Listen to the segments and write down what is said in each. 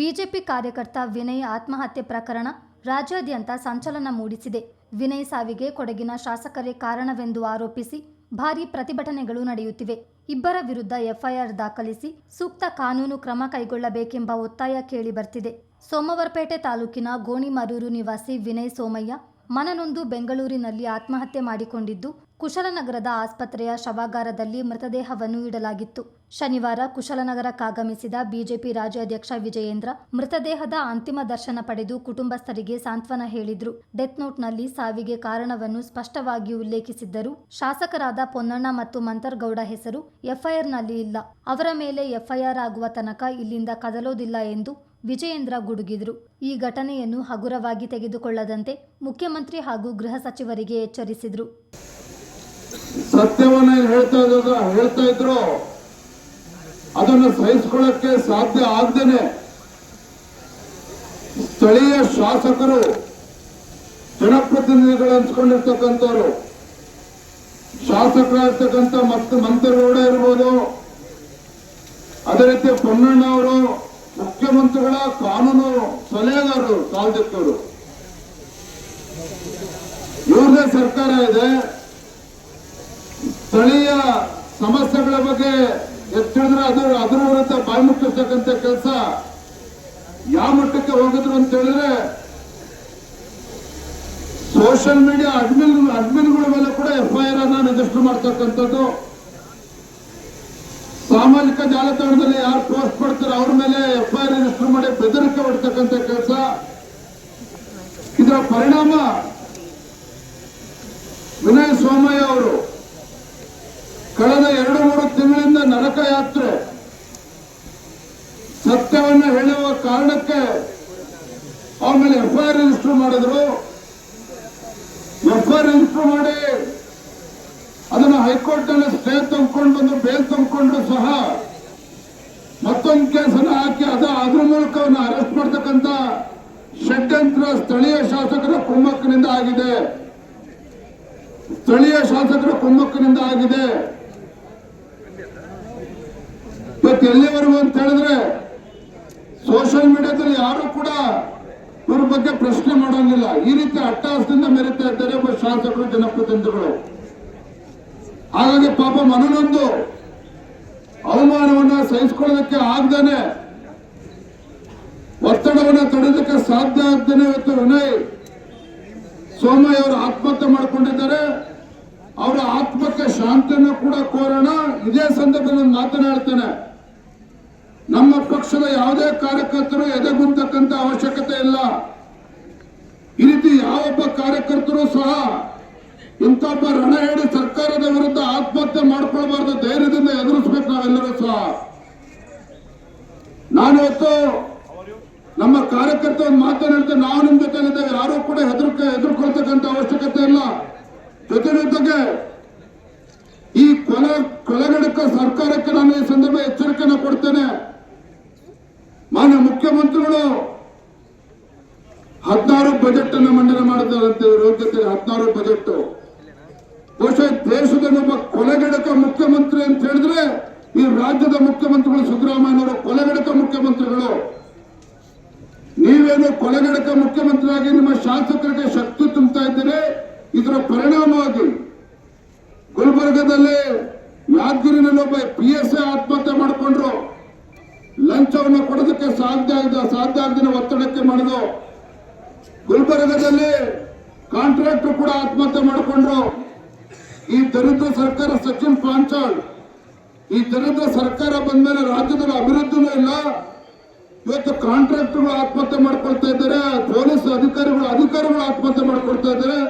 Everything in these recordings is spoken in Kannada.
ಬಿಜೆಪಿ ಕಾರ್ಯಕರ್ತ ವಿನಯ್ ಆತ್ಮಹತ್ಯೆ ಪ್ರಕರಣ ರಾಜ್ಯಾದ್ಯಂತ ಸಂಚಲನ ಮೂಡಿಸಿದೆ. ವಿನಯ್ ಸಾವಿಗೆ ಕೊಡಗಿನ ಶಾಸಕರೇ ಕಾರಣವೆಂದು ಆರೋಪಿಸಿ ಭಾರೀ ಪ್ರತಿಭಟನೆಗಳು ನಡೆಯುತ್ತಿವೆ. ಇಬ್ಬರ ವಿರುದ್ಧ ಎಫ್ಐಆರ್ ದಾಖಲಿಸಿ ಸೂಕ್ತ ಕಾನೂನು ಕ್ರಮ ಕೈಗೊಳ್ಳಬೇಕೆಂಬ ಒತ್ತಾಯ ಕೇಳಿ ಬರ್ತಿದೆ. ಸೋಮವಾರಪೇಟೆ ತಾಲೂಕಿನ ಗೋಣಿಮರೂರು ನಿವಾಸಿ ವಿನಯ್ ಸೋಮಯ್ಯ ಮನನೊಂದು ಬೆಂಗಳೂರಿನಲ್ಲಿ ಆತ್ಮಹತ್ಯೆ ಮಾಡಿಕೊಂಡಿದ್ದು, ಕುಶಲನಗರದ ಆಸ್ಪತ್ರೆಯ ಶವಾಗಾರದಲ್ಲಿ ಮೃತದೇಹವನ್ನು ಇಡಲಾಗಿತ್ತು. ಶನಿವಾರ ಕುಶಲನಗರಕ್ಕಾಗಮಿಸಿದ ಬಿಜೆಪಿ ರಾಜ್ಯಾಧ್ಯಕ್ಷ ವಿಜಯೇಂದ್ರ ಮೃತದೇಹದ ಅಂತಿಮ ದರ್ಶನ ಪಡೆದು ಕುಟುಂಬಸ್ಥರಿಗೆ ಸಾಂತ್ವನ ಹೇಳಿದ್ರು. ಡೆತ್ ನೋಟ್ನಲ್ಲಿ ಸಾವಿಗೆ ಕಾರಣವನ್ನು ಸ್ಪಷ್ಟವಾಗಿ ಉಲ್ಲೇಖಿಸಿದ್ದರು, ಶಾಸಕರಾದ ಪೊನ್ನಣ್ಣ ಮತ್ತು ಮಂತರ್ಗೌಡ ಹೆಸರು ಎಫ್ಐಆರ್ನಲ್ಲಿ ಇಲ್ಲ. ಅವರ ಮೇಲೆ ಎಫ್ಐಆರ್ ಆಗುವ ತನಕ ಇಲ್ಲಿಂದ ಕದಲೋದಿಲ್ಲ ಎಂದು ವಿಜಯೇಂದ್ರ ಗುಡುಗಿದ್ರು. ಈ ಘಟನೆಯನ್ನು ಹಗುರವಾಗಿ ತೆಗೆದುಕೊಳ್ಳದಂತೆ ಮುಖ್ಯಮಂತ್ರಿ ಹಾಗೂ ಗೃಹ ಸಚಿವರಿಗೆ ಎಚ್ಚರಿಸಿದ್ರು. ಸತ್ಯವನ್ನ ಹೇಳ್ತಾ ಹೇಳ್ತಾ ಇದ್ರು. ಅದನ್ನು ಸಹಿಸಿಕೊಳ್ಳಕ್ಕೆ ಸಾಧ್ಯ ಆಗದೇನೆ. ಸ್ಥಳೀಯ ಶಾಸಕರು, ಜನಪ್ರತಿನಿಧಿಗಳು ಅನ್ಸ್ಕೊಂಡಿರ್ತಕ್ಕಂಥವ್ರು ಶಾಸಕರಾಗಿರ್ತಕ್ಕಂಥ ಮತ್ತು ಮಂತ್ರಿಗೌಡ ಇರ್ಬೋದು. ಅದೇ ರೀತಿ ಪೊನ್ನಣ್ಣ ಅವರು ಮುಖ್ಯಮಂತ್ರಿಗಳ ಕಾನೂನು ಸಲಹೆಗಾರರು ಕಾಲ್ದಕ್ಕವರು ಇವ್ರದೇ ಸರ್ಕಾರ ಇದೆ. ಸ್ಥಳೀಯ ಸಮಸ್ಯೆಗಳ ಬಗ್ಗೆ ಎತ್ತಿಡಿದ್ರೆ ಅದು ಅದರ ವಿರುದ್ಧ ಬಾಯಿ ಮುಟ್ಟಿಸ್ತಕ್ಕಂಥ ಕೆಲಸ. ಯಾವ ಮಟ್ಟಕ್ಕೆ ಹೋಗಿದ್ರು ಅಂತ ಹೇಳಿದ್ರೆ, ಸೋಷಿಯಲ್ ಮೀಡಿಯಾ ಅಡ್ಮಿನ್, ಅಡ್ಮಿನ್ಗಳ ಮೇಲೆ ಕೂಡ ಎಫ್ಐಆರ್ ಅನ್ನ ರಿಜಿಸ್ಟರ್ ಮಾಡ್ತಕ್ಕಂಥದ್ದು. ಸಾಮಾಜಿಕ ಜಾಲತಾಣದಲ್ಲಿ ಯಾರು ಪೋಸ್ಟ್ ಮಾಡ್ತಾರೆ ಅವ್ರ ಮೇಲೆ ಎಫ್ಐಆರ್ ರಿಜಿಸ್ಟರ್ ಮಾಡಿ ಬೆದರಿಕೆ ಹೊಡ್ತಕ್ಕಂಥ ಕೆಲಸ. ಇದರ ಪರಿಣಾಮ ವಿನಯ್ ಸೋಮಯ್ಯ ಅವರು ಕಳೆದ ಎರಡು ಮೂರು ತಿಂಗಳಿಂದ ನರಕ ಯಾತ್ರೆ ಸತ್ಯವನ್ನು ಹೇಳುವ ಕಾರಣಕ್ಕೆ ಅವ್ರ ಮೇಲೆ ಎಫ್ಐಆರ್ ರಿಜಿಸ್ಟರ್ ಮಾಡಿದ್ರು. ಎಫ್ಐಆರ್ ರಿಜಿಸ್ಟರ್ ಮಾಡಿ ಅದನ್ನ ಹೈಕೋರ್ಟ್ನಲ್ಲಿ ಸ್ಟೇ ತಂದ್ಕೊಂಡು ಬಂದು ಬೇಲ್ ತಂದ್ಕೊಂಡ್ರು ಸಹ ಮತ್ತೊಂದು ಕೇಸನ್ನು ಹಾಕಿ ಅದ ಅದ್ರ ಮೂಲಕ ಅವನ್ನ ಅರೆಸ್ಟ್ ಮಾಡ್ತಕ್ಕಂತ ಷಡ್ಯಂತ್ರ ಸ್ಥಳೀಯ ಶಾಸಕರ ಕುಮ್ಮಕ್ಕನಿಂದ ಆಗಿದೆ. ಸ್ಥಳೀಯ ಶಾಸಕರ ಕುಮ್ಮಕ್ಕನಿಂದ ಆಗಿದೆ. ಇವತ್ತು ಎಲ್ಲಿವರೆಗೂ ಅಂತ ಹೇಳಿದ್ರೆ ಸೋಷಿಯಲ್ ಮೀಡಿಯಾದಲ್ಲಿ ಯಾರು ಕೂಡ ಇವ್ರ ಬಗ್ಗೆ ಪ್ರಶ್ನೆ ಮಾಡೋಂಗಿಲ್ಲ. ಈ ರೀತಿ ಅಟ್ಟಹಾಸದಿಂದ ಮೆರೀತಾ ಇದ್ದಾರೆ ಒಬ್ಬ ಶಾಸಕರು, ಜನಪ್ರತಿನಿಧಿಗಳು. ಹಾಗಾಗಿ ಪಾಪ ಮನನೊಂದು ಅವಮಾನವನ್ನ ಸಹಿಸಿಕೊಳ್ಳೋದಕ್ಕೆ ಆಗದೇನೆ, ಒತ್ತಡವನ್ನ ತಡೆಯೋದಕ್ಕೆ ಸಾಧ್ಯ ಆಗ್ದಾನೆ ಇವತ್ತು ವಿನಯ್ ಸೋಮಯ್ಯ ಅವರು ಆತ್ಮಹತ್ಯೆ ಮಾಡಿಕೊಂಡಿದ್ದಾರೆ. ಅವರ ಆತ್ಮಕ್ಕೆ ಶಾಂತಿಯನ್ನು ಕೂಡ ಕೋರೋಣ. ಇದೇ ಸಂದರ್ಭದಲ್ಲಿ ಮಾತನಾಡ್ತೇನೆ, ನಮ್ಮ ಪಕ್ಷದ ಯಾವುದೇ ಕಾರ್ಯಕರ್ತರು ಎದೆಗುಂತಕ್ಕಂತ ಅವಶ್ಯಕತೆ ಇಲ್ಲ. ಈ ರೀತಿ ಯಾವೊಬ್ಬ ಕಾರ್ಯಕರ್ತರು ಸಹ ಇಂಥೊಬ್ಬ ರಣ ಹೇಳಿ ಸರ್ಕಾರದ ವಿರುದ್ಧ ಆತ್ಮಹತ್ಯೆ ಮಾಡ್ಕೊಳ್ಬಾರ್ದು ಧೈರ್ಯದಿಂದ ಎದುರಿಸ್ಬೇಕು ನಾವೆಲ್ಲರೂ ಸಹ. ನಾನಿವತ್ತು ನಮ್ಮ ಕಾರ್ಯಕರ್ತ ಒಂದು ಮಾತನಾಡ್ತೇವೆ ನಾವು ನಿಮ್ ಜೊತೆಲಿದ್ದೇವೆ ಯಾರು ಕೂಡ ಹೆದರ್ಕ ಎದುರ್ಕೊಳ್ತಕ್ಕಂಥ ಅವಶ್ಯಕತೆ ಇಲ್ಲ. ಜೊತೆ ಜೊತೆಗೆ ಈ ಕೊಲೆ ಕೊಲೆಗಡಕ ಸರ್ಕಾರಕ್ಕೆ ನಾನು ಈ ಸಂದರ್ಭ ಎಚ್ಚರಿಕೆಯನ್ನು ಕೊಡ್ತೇನೆ. ಮಾನ್ಯ ಮುಖ್ಯಮಂತ್ರಿಗಳು ಹದಿನಾರು ಬಜೆಟ್ ಅನ್ನು ಮಂಡನೆ ಮಾಡಿದ್ದಾರಂತೆ ಅಂತ ಹದಿನಾರು ಬಜೆಟ್. ಬಹುಶಃ ಒಬ್ಬ ಕೊಲೆಗಡಕ ಮುಖ್ಯಮಂತ್ರಿ ಅಂತ ಹೇಳಿದ್ರೆ, ಈ ರಾಜ್ಯದ ಮುಖ್ಯಮಂತ್ರಿಗಳು ಸಿದ್ದರಾಮಯ್ಯನವರು ಕೊಲೆಗಡಕ ಮುಖ್ಯಮಂತ್ರಿಗಳು. ನೀವೇನು ಕೊಲೆಗಡಕ ಮುಖ್ಯಮಂತ್ರಿಯಾಗಿ ನಿಮ್ಮ ಶಾಸಕರಿಗೆ ಶಕ್ತಿ ತುಂಬುತ್ತಾ ಇದ್ದೀರಿ, ಇದರ ಪರಿಣಾಮವಾಗಿ ಗುಲ್ಬರ್ಗದಲ್ಲಿ ಯಾದಗಿರಿನಲ್ಲಿ ಒಬ್ಬ ಪಿ ಎಸ್ ಐ ಆತ್ಮಹತ್ಯೆ ಮಾಡಿಕೊಂಡ್ರು. ಲಂಚವನ್ನು ಕೊಡೋದಕ್ಕೆ ಸಾಧ್ಯ ಆಗಿದ ಸಾಧ್ಯ ಆಗದಿನ ಒತ್ತಡಕ್ಕೆ ಮಾಡಿದ್ರು ಗುಲ್ಬರ್ಗದಲ್ಲಿ ಕಾಂಟ್ರಾಕ್ಟರ್ ಕೂಡ ಆತ್ಮಹತ್ಯೆ ಮಾಡಿಕೊಂಡ್ರು. ಈ ದರಿದ್ರ ಸರ್ಕಾರ ಸಚಿನ್ ಪಾಂಚಾಳ್, ಈ ದರಿದ್ರ ಸರ್ಕಾರ ಬಂದ ಮೇಲೆ ರಾಜ್ಯದಲ್ಲಿ ಅಭಿವೃದ್ಧಿನೂ ಇಲ್ಲ. ಇವತ್ತು ಕಾಂಟ್ರಾಕ್ಟರ್ಗಳು ಆತ್ಮಹತ್ಯೆ ಮಾಡ್ಕೊಳ್ತಾ ಇದ್ದಾರೆ, ಪೊಲೀಸ್ ಅಧಿಕಾರಿಗಳು ಅಧಿಕಾರಿಗಳು ಆತ್ಮಹತ್ಯೆ ಮಾಡ್ಕೊಳ್ತಾ ಇದ್ದಾರೆ.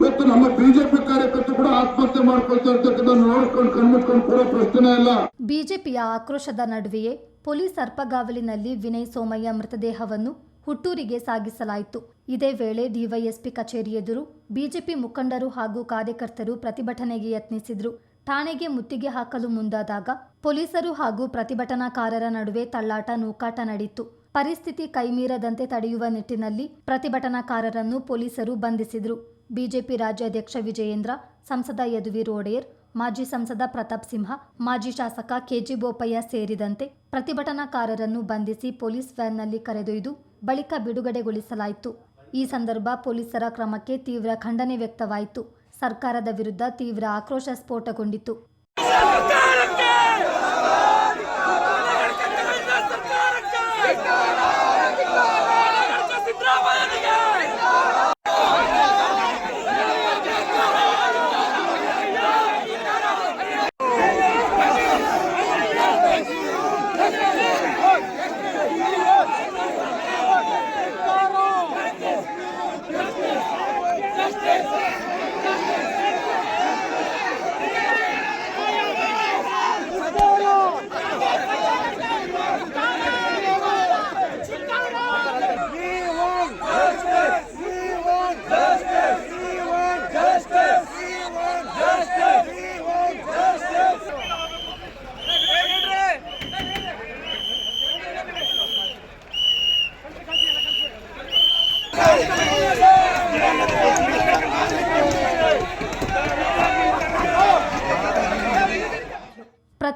ಇವತ್ತು ನಮ್ಮ ಬಿಜೆಪಿ ಕಾರ್ಯಕರ್ತರು ಕೂಡ ಆತ್ಮಹತ್ಯೆ ಮಾಡ್ಕೊಳ್ತಾ ಇರ್ತಕ್ಕಂಥ ನೋಡ್ಕೊಂಡು, ಕಣ್ಮಿಟ್ಕೊಂಡು ಕೂಡ ಪ್ರಶ್ನೆ ಇಲ್ಲ. ಬಿಜೆಪಿಯ ಆಕ್ರೋಶದ ನಡುವೆಯೇ ಪೊಲೀಸ್ ಅರ್ಪಗಾವಲಿನಲ್ಲಿ ವಿನಯ್ ಸೋಮಯ್ಯ ಮೃತದೇಹವನ್ನು ಹುಟ್ಟೂರಿಗೆ ಸಾಗಿಸಲಾಯಿತು. ಇದೇ ವೇಳೆ ಡಿವೈಎಸ್ಪಿ ಕಚೇರಿ ಎದುರು ಬಿಜೆಪಿ ಮುಖಂಡರು ಹಾಗೂ ಕಾರ್ಯಕರ್ತರು ಪ್ರತಿಭಟನೆಗೆ ಯತ್ನಿಸಿದ್ರು. ಠಾಣೆಗೆ ಮುತ್ತಿಗೆ ಹಾಕಲು ಮುಂದಾದಾಗ ಪೊಲೀಸರು ಹಾಗೂ ಪ್ರತಿಭಟನಾಕಾರರ ನಡುವೆ ತಳ್ಳಾಟ ನೂಕಾಟ ನಡೆಯಿತು ಪರಿಸ್ಥಿತಿ ಕೈಮೀರದಂತೆ ತಡೆಯುವ ನಿಟ್ಟಿನಲ್ಲಿ ಪ್ರತಿಭಟನಾಕಾರರನ್ನು ಪೊಲೀಸರು ಬಂಧಿಸಿದ್ರು. ಬಿಜೆಪಿ ರಾಜ್ಯಾಧ್ಯಕ್ಷ ವಿಜಯೇಂದ್ರ, ಸಂಸದ ಯದುವೀರ್ ಒಡೆಯರ್, ಮಾಜಿ ಸಂಸದ ಪ್ರತಾಪ್ ಸಿಂಹ, ಮಾಜಿ ಶಾಸಕ ಕೆಜಿ ಬೋಪಯ್ಯ ಸೇರಿದಂತೆ ಪ್ರತಿಭಟನಾಕಾರರನ್ನು ಬಂಧಿಸಿ ಪೊಲೀಸ್ ವ್ಯಾನ್ನಲ್ಲಿ ಕರೆದೊಯ್ದು ಬಳಿಕ ಬಿಡುಗಡೆಗೊಳಿಸಲಾಯಿತು. ಈ ಸಂದರ್ಭ ಪೊಲೀಸರ ಕ್ರಮಕ್ಕೆ ತೀವ್ರ ಖಂಡನೆ ವ್ಯಕ್ತವಾಯಿತು. ಸರ್ಕಾರದ ವಿರುದ್ಧ ತೀವ್ರ ಆಕ್ರೋಶ ಸ್ಫೋಟಗೊಂಡಿತು.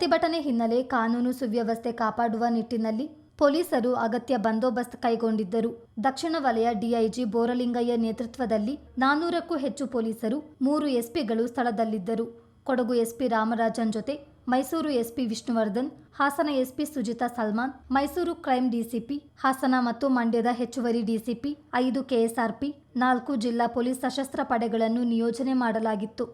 ಪ್ರತಿಭಟನೆ ಹಿನ್ನೆಲೆ ಕಾನೂನು ಸುವ್ಯವಸ್ಥೆ ಕಾಪಾಡುವ ನಿಟ್ಟಿನಲ್ಲಿ ಪೊಲೀಸರು ಅಗತ್ಯ ಬಂದೋಬಸ್ತ್ ಕೈಗೊಂಡಿದ್ದರು. ದಕ್ಷಿಣ ವಲಯ ಡಿಐಜಿ ಬೋರಲಿಂಗಯ್ಯ ನೇತೃತ್ವದಲ್ಲಿ ನಾನೂರಕ್ಕೂ ಹೆಚ್ಚು ಪೊಲೀಸರು, ಮೂರು ಎಸ್ಪಿಗಳು ಸ್ಥಳದಲ್ಲಿದ್ದರು. ಕೊಡಗು ಎಸ್ಪಿ ರಾಮರಾಜನ್ ಜೊತೆ Mysuru SP Vishnuvardhan, Hassan SP Sujitha Salman, Mysuru crime DCP, Hassan ಮತ್ತು ಮಂಡ್ಯದ ಹೆಚ್ಚುವರಿ ಡಿಸಿಪಿ, ಐದು ಕೆಎಸ್ಆರ್ಪಿ, ನಾಲ್ಕು ಜಿಲ್ಲಾ ಪೊಲೀಸ್ ಸಶಸ್ತ್ರ ಪಡೆಗಳನ್ನು ನಿಯೋಜನೆ ಮಾಡಲಾಗಿತ್ತು.